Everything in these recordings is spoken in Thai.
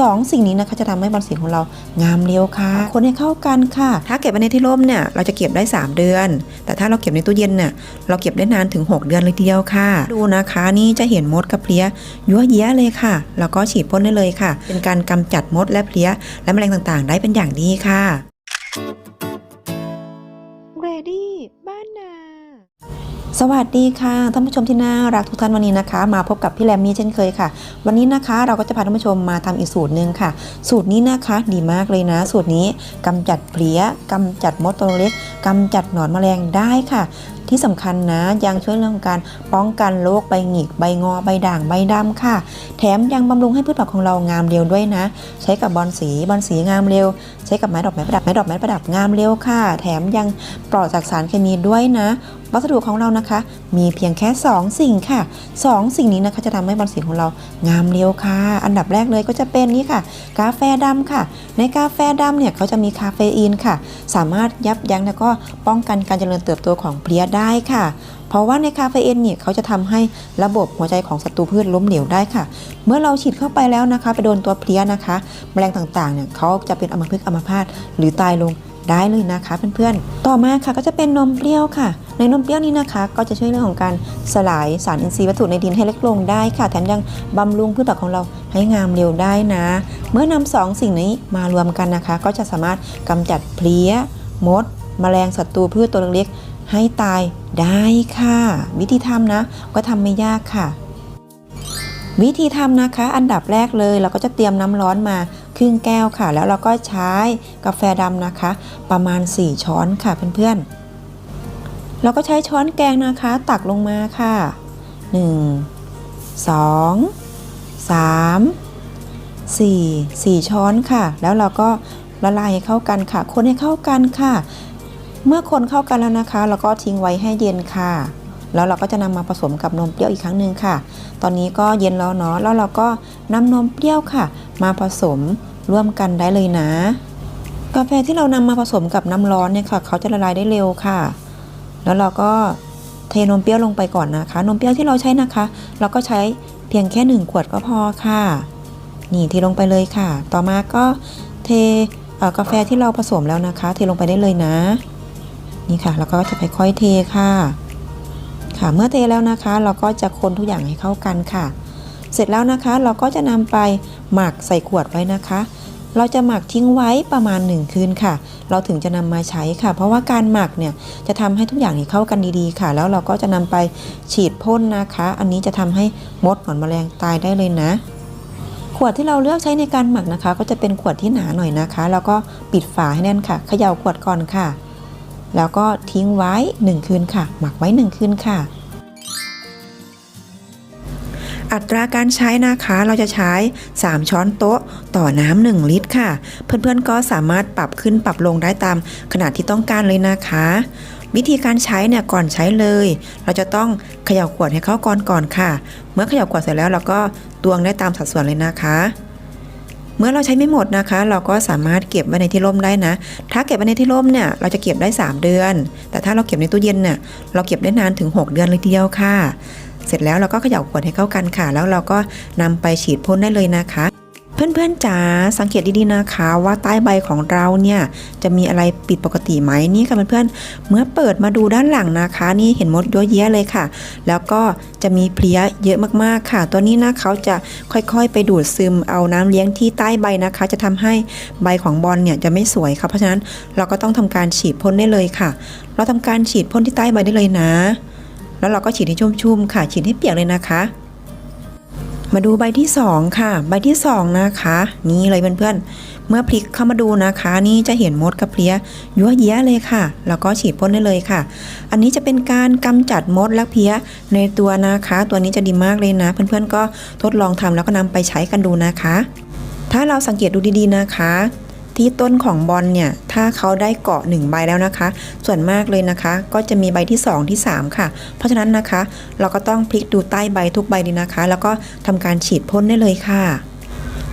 สองสิ่งนี้นะคะจะทำให้บอลสีของเรางามเร็วค่ะ คนให้เข้ากันค่ะ ถ้าเก็บไว้ในที่ร่มเนี่ยเราจะเก็บได้ 3 เดือน แต่ถ้าเราเก็บในตู้เย็นเนี่ยเราเก็บได้นานถึง 6 เดือนเลยทีเดียวค่ะ ดูนะคะนี่จะเห็นมดกับเพลี้ยยั่วเย้ยเลยค่ะ แล้วก็ฉีดพ่นได้เลยค่ะ เป็นการกำจัดมดและเพลี้ยและแมลงต่างๆ ได้เป็นอย่างดีค่ะ Ready สวัสดีค่ะท่านผู้ชมที่น่ารักทุกท่านวันนี้นะคะ มาพบกับพี่แรมมี่เช่นเคยค่ะ วันนี้นะคะเราก็จะพาท่านผู้ชมมาทำอีกสูตรหนึ่งค่ะ สูตรนี้นะคะดีมากเลยนะ สูตรนี้กำจัดเพลี้ยกำจัดมดตัวเล็กกำจัดหนอนแมลงได้ค่ะที่สำคัญนะ ยังช่วยเรื่องของการป้องกันโรคใบหงิก ใบงอ ใบด่าง ใบดำค่ะ แถมยังบำรุงให้พืชผักของเรางามเร็วด้วยนะ ใช้กับบอลสี บอลสีงามเร็ว ใช้กับไม้ดอกไม้ประดับ ไม้ดอกไม้ประดับงามเร็วค่ะ แถมยังปลอดจากสารเคมีด้วยนะ วัสดุของเรานะคะ มีเพียงแค่ 2 สิ่งค่ะ 2 สิ่งนี้นะคะจะทำให้บอลสีของเรางามเร็วค่ะ อันดับแรกเลยก็จะเป็นนี่ค่ะ กาแฟดำค่ะ ในกาแฟดำเนี่ยเขาจะมีคาเฟอีนค่ะ สามารถยับยั้งแล้วก็ป้องกันการเจริญเติบโตของเพลี้ยได้ค่ะ เพราะว่าในคาเฟอีนเนี่ยเขาจะทำให้ระบบหัวใจของศัตรูพืชล้มเหลวได้ค่ะ เมื่อเราฉีดเข้าไปแล้วนะคะ ไปโดนตัวเพลี้ยนะคะ แมลงต่างๆเนี่ยเขาจะเป็นอัมพฤกษ์อัมพาตหรือตายลงได้เลยนะคะเพื่อนๆ ต่อมาค่ะก็จะเป็นนมเปรี้ยวค่ะ ในนมเปรี้ยวนี้นะคะ ก็จะช่วยเรื่องของการสลายสารอินทรีย์วัตถุในดินให้เล็กลงได้ค่ะ แถมยังบำรุงพืชผักของเราให้งามเร็วได้นะ เมื่อนำสองสิ่งนี้มารวมกันนะคะ ก็จะสามารถกำจัดเพลี้ย มด แมลงศัตรูพืชตัวเล็ก ให้ตายได้ค่ะ วิธีทำนะ ก็ทำไม่ยากค่ะ วิธีทำนะคะ อันดับแรกเลยเราก็จะเตรียมน้ำร้อนมาครึ่งแก้วค่ะ แล้วเราก็ใช้กาแฟดำนะคะ ประมาณ 4 ช้อนค่ะเพื่อนๆ เราก็ใช้ช้อนแกงนะคะ ตักลงมาค่ะ 1 2 3 4 4 ช้อนค่ะ แล้วเราก็ละลายให้เข้ากันค่ะ คนให้เข้ากันค่ะ เมื่อคนเข้ากันแล้วนะคะ เราก็ทิ้งไว้ให้เย็นค่ะ แล้วเราก็จะนำมาผสมกับนมเปรี้ยวอีกครั้งหนึ่งค่ะ ตอนนี้ก็เย็นแล้วเนาะ แล้วเราก็นำนมเปรี้ยวค่ะ มาผสมร่วมกันได้เลยนะ กาแฟที่เรานำมาผสมกับน้ำร้อนเนี่ยค่ะ เขาจะละลายได้เร็วค่ะ แล้วเราก็เทนมเปรี้ยวลงไปก่อนนะคะ นมเปรี้ยวที่เราใช้นะคะ เราก็ใช้เพียงแค่หนึ่งขวดก็พอค่ะ นี่เทลงไปเลยค่ะ ต่อมาก็เทกาแฟที่เราผสมแล้วนะคะ เทลงไปได้เลยนะ นี่ค่ะแล้วก็จะค่อยๆเทค่ะ ค่ะเมื่อเทแล้วนะคะ เราก็จะคนทุกอย่างให้เข้ากันค่ะ เสร็จแล้วนะคะเราก็จะนำไปหมักใส่ขวดไว้นะคะ เราจะหมักทิ้งไว้ประมาณ 1 คืนค่ะ เราถึงจะนำมาใช้ค่ะ เพราะว่าการหมักเนี่ยจะทำให้ทุกอย่างเข้ากันดีๆค่ะ แล้วเราก็จะนำไปฉีดพ่นนะคะ อันนี้จะทำให้มดหนอนแมลงตายได้เลยนะขวดที่เราเลือกใช้ในการหมักนะคะ ก็จะเป็นขวดที่หนาหน่อยนะคะ แล้วก็ปิดฝาให้แน่นค่ะเขย่าขวดก่อนค่ะ แล้วก็ทิ้งไว้ 1 คืนค่ะ หมักไว้ 1 คืนค่ะ อัตราการใช้นะคะเราจะใช้ 3 ช้อนโต๊ะต่อน้ำ1ลิตรค่ะ เพื่อนๆก็สามารถปรับขึ้นปรับลงได้ตามขนาดที่ต้องการเลยนะคะวิธีการใช้เนี่ยก่อนใช้เลย เราจะต้องเขย่าขวดให้เข้าก่อนก่อนค่ะ เมื่อเขย่าขวดเสร็จแล้วเราก็ตวงได้ตามสัดส่วนเลยนะคะ เมื่อเราใช้ไม่หมดนะคะ เราก็สามารถเก็บไว้ในที่ร่มได้นะ ถ้าเก็บไว้ในที่ร่มเนี่ยเราจะเก็บได้ 3 เดือน แต่ถ้าเราเก็บในตู้เย็นเนี่ยเราเก็บได้นานถึง 6 เดือนเลยทีเดียวค่ะ เสร็จแล้วเราก็เขย่าขวดให้เข้ากันค่ะ แล้วเราก็นำไปฉีดพ่นได้เลยนะคะ เพื่อนๆจ๋าสังเกตดีๆนะคะ ว่าใต้ใบของเราเนี่ยจะมีอะไรผิดปกติไหมนี่ค่ะเพื่อนๆเมื่อเปิดมาดูด้านหลังนะคะ นี่เห็นมดเยอะแยะเลยค่ะ แล้วก็จะมีเพลี้ยเยอะมากๆค่ะ ตัวนี้นะเขาจะค่อยๆ ไปดูดซึมเอาน้ำเลี้ยงที่ใต้ใบนะคะ จะทำให้ใบของบอลเนี่ยจะไม่สวยค่ะเพราะฉะนั้นเราก็ต้องทำการฉีดพ่นได้เลยค่ะ เราทำการฉีดพ่นที่ใต้ใบได้เลยนะ แล้วเราก็ฉีดให้ชุ่มๆค่ะ ฉีดให้เปียกเลยนะคะ มาดูใบที่ 2 ค่ะ ใบที่ 2 นะคะ นี่เลยเพื่อนๆ เมื่อพลิกเข้ามาดูนะคะ นี่จะเห็นมดกับเพลี้ยยั่วเย้ยเลยค่ะ แล้วก็ฉีดพ่นได้เลยค่ะ อันนี้จะเป็นการกำจัดมดและเพลี้ยในตัวนะคะ ตัวนี้จะดีมากเลยนะ เพื่อนๆก็ทดลองทำแล้วก็นำไปใช้กันดูนะคะ ถ้าเราสังเกตดูดีๆนะคะ ที่ต้นของบอลเนี่ย ถ้าเขาได้เกาะ1ใบแล้วนะคะ ส่วนมากเลยนะคะ ก็จะมีใบที่ 2 ที่ 3 ค่ะ เพราะฉะนั้นนะคะ เราก็ต้องพลิกดูใต้ใบทุกใบดีนะคะ แล้วก็ทำการฉีดพ่นได้เลยค่ะ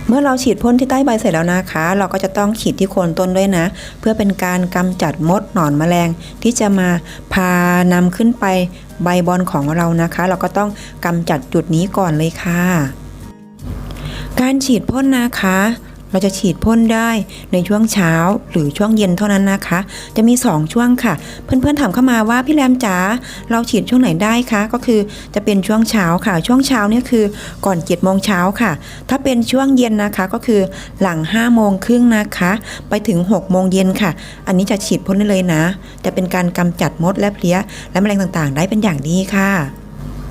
เมื่อเราฉีดพ่นที่ใต้ใบเสร็จแล้วนะคะ เราก็จะต้องฉีดที่โคนต้นด้วยนะ เพื่อเป็นการกำจัดมดหนอนแมลง ที่จะมาพานำขึ้นไปใบบอลของเรานะคะ เราก็ต้องกำจัดจุดนี้ก่อนเลยค่ะ การฉีดพ่นนะคะ เราจะฉีดพ่นได้ในช่วงเช้าหรือช่วงเย็นเท่านั้นนะคะ จะมี 2 ช่วงค่ะ เพื่อนๆถามเข้ามาว่าพี่แรมจ๋าเราฉีดช่วงไหนได้คะก็คือจะเป็นช่วงเช้าค่ะ ช่วงเช้าเนี่ยคือก่อน7จ็ดโมงเช้าค่ะ ถ้าเป็นช่วงเย็นนะคะก็คือหลัง5้าโมงครึ่งนะคะ ไปถึง6กโมงเย็นค่ะ อันนี้จะฉีดพ่นได้เลยนะ จะเป็นการกำจัดมดและเพลี้ยและแมลงต่างๆ ได้เป็นอย่างดีค่ะ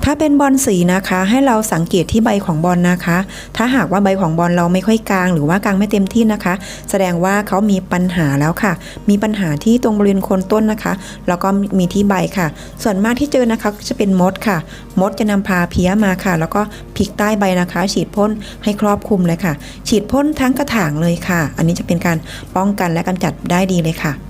ถ้าเป็นบอลสีนะคะ ให้เราสังเกตที่ใบของบอลนะคะ ถ้าหากว่าใบของบอลเราไม่ค่อยกลาง หรือว่ากลางไม่เต็มที่นะคะ แสดงว่าเขามีปัญหาแล้วค่ะ มีปัญหาที่ตรงบริเวณโคนต้นนะคะ แล้วก็มีที่ใบค่ะ ส่วนมากที่เจอนะคะก็จะเป็นมดค่ะ มดจะนำพาเพี้ยมาค่ะ แล้วก็พลิกใต้ใบนะคะ ฉีดพ่นให้ครอบคลุมเลยค่ะ ฉีดพ่นทั้งกระถางเลยค่ะ อันนี้จะเป็นการป้องกันและกำจัดได้ดีเลยค่ะ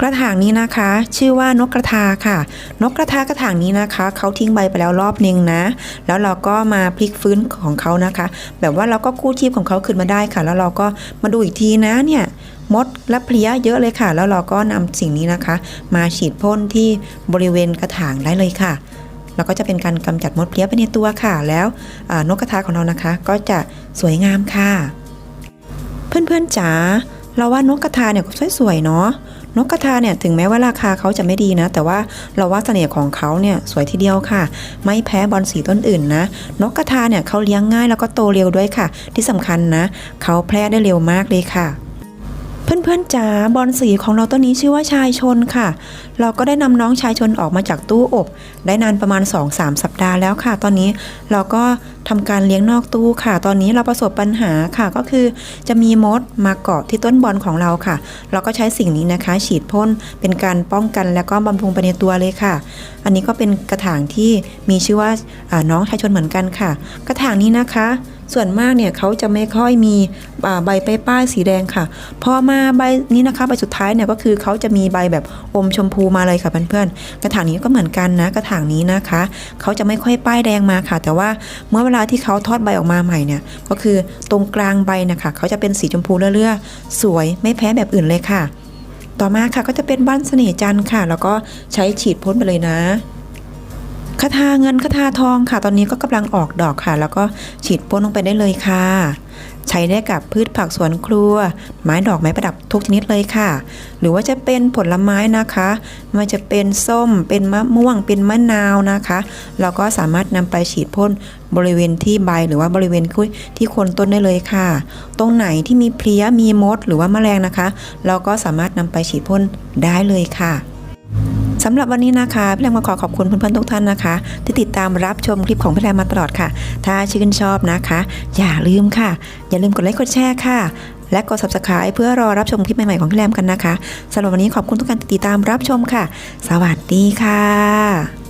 กระถางนี้นะคะ ชื่อว่านกกระทาค่ะ นกกระทากระถางนี้นะคะ เขาทิ้งใบไปแล้วรอบนึงนะ แล้วเราก็มาพลิกฟื้นของเขานะคะ แบบว่าเราก็กู้ชีพของเขาขึ้นมาได้ค่ะ แล้วเราก็มาดูอีกทีนะเนี่ยมดและเพลี้ยเยอะเลยค่ะ แล้วเราก็นำสิ่งนี้นะคะ มาฉีดพ่นที่บริเวณกระถางได้เลยค่ะแล้วก็จะเป็นการกำจัดมดเพลี้ยไปในตัวค่ะ แล้วนกกระทาของเรานะคะ ก็จะสวยงามค่ะ เพื่อนๆจ๋าเราว่านกกระทาเนี่ยก็สวยๆเนาะ นกกระทาเนี่ยถึงแม้ว่าราคาเขาจะไม่ดีนะ แต่ว่าเราว่าเสน่ห์ของเขาเนี่ยสวยทีเดียวค่ะ ไม่แพ้บอลสีต้นอื่นนะ นกกระทาเนี่ยเขาเลี้ยงง่ายแล้วก็โตเร็วด้วยค่ะ ที่สำคัญนะเขาแพร่ได้เร็วมากเลยค่ะ เพื่อนๆจ๋าบอลสีของเราต้นนี้ชื่อว่าชายชนค่ะ เราก็ได้นำน้องชายชนออกมาจากตู้อบ ได้นานประมาณ 2-3 สัปดาห์แล้วค่ะ ตอนนี้เราก็ทำการเลี้ยงนอกตู้ค่ะ ตอนนี้เราประสบปัญหาค่ะก็คือ จะมีมดมาเกาะที่ต้นบอลของเราค่ะ เราก็ใช้สิ่งนี้นะคะ ฉีดพ่นเป็นการป้องกันแล้วก็บำรุงไปในตัวเลยค่ะ อันนี้ก็เป็นกระถางที่มีชื่อว่าน้องชายชนเหมือนกันค่ะ กระถางนี้นะคะ ส่วนมากเนี่ยเขาจะไม่ค่อยมีใบป้ายสีแดงค่ะพอมาใบนี้นะคะใบสุดท้ายเนี่ยก็คือเขาจะมีใบแบบอมชมพูมาเลยค่ะเพื่อนๆกระถางนี้ก็เหมือนกันนะกระถางนี้นะคะเขาจะไม่ค่อยป้ายแดงมาค่ะ แต่ว่าเมื่อเวลาที่เขาทอดใบออกมาใหม่เนี่ยก็คือตรงกลางใบนะคะเขาจะเป็นสีชมพูเลื่อๆสวยไม่แพ้แบบอื่นเลยค่ะ ต่อมาค่ะก็จะเป็นบ้านเสน่ห์จันทร์ค่ะ แล้วก็ใช้ฉีดพ่นไปเลยนะ คาทาเงินคาทาทองค่ะ ตอนนี้ก็กำลังออกดอกค่ะ แล้วก็ฉีดพ่นลงไปได้เลยค่ะ ใช้ได้กับพืชผักสวนครัว ไม้ดอกไม้ประดับทุกชนิดเลยค่ะ หรือว่าจะเป็นผลไม้นะคะไมันจะเป็นส้มเป็นมะม่วงเป็นมะนาวนะคะเราก็สามารถนำไปฉีดพ่นบริเวณที่ใบหรือว่าบริเวณที่โคนต้นได้เลยค่ะ ตรงไหนที่มีเพลี้ยมีมด หรือว่าแมลงนะคะ เราก็สามารถนำไปฉีดพ่นได้เลยค่ะ สำหรับวันนี้นะคะพี่แรมมาขอขอบคุณเพื่อนๆทุกท่านนะคะ ที่ติดตามรับชมคลิปของพี่แรมมาตลอดค่ะ ถ้าชื่นชอบนะคะ อย่าลืมค่ะ อย่าลืมกดไลค์กดแชร์ค่ะ และกด subscribe เพื่อรอรับชมคลิปใหม่ๆของพี่แรมกันนะคะสำหรับวันนี้ขอบคุณทุกการติดตามรับชมค่ะ สวัสดีค่ะ